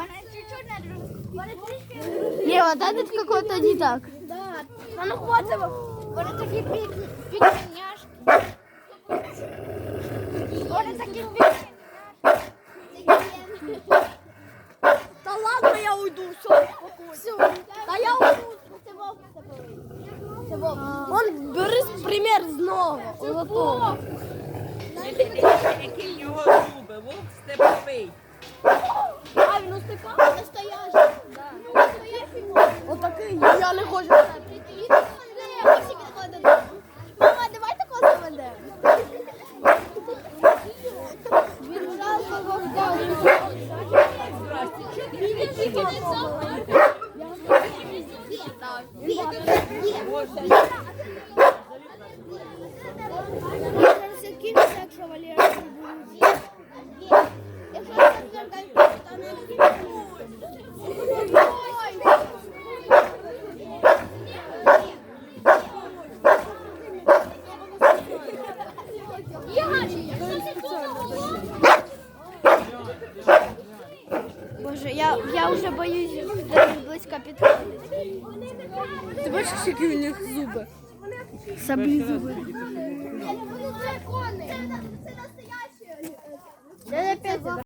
Вони чуть-чуть не друг. Вони трішки. Не, вот этот какой-то не так. Да. Воно ходило. Вони такі пік- пікміняшки. Вони такі пікміняшки. Да ладно, я уйду, все. Все. Та я уйду. Це вовк це був. Це вовк. Он бери пример з нового. Золотого. Які його зуби, вовк степовий. Я не хочу. Мама, давай такого заведемо. Він жалко вовка. Боже, я, я вже боюсь даже близько підходити. Ти бачиш, які у них зуби? Саблі зуби. Це настоящі. Це опять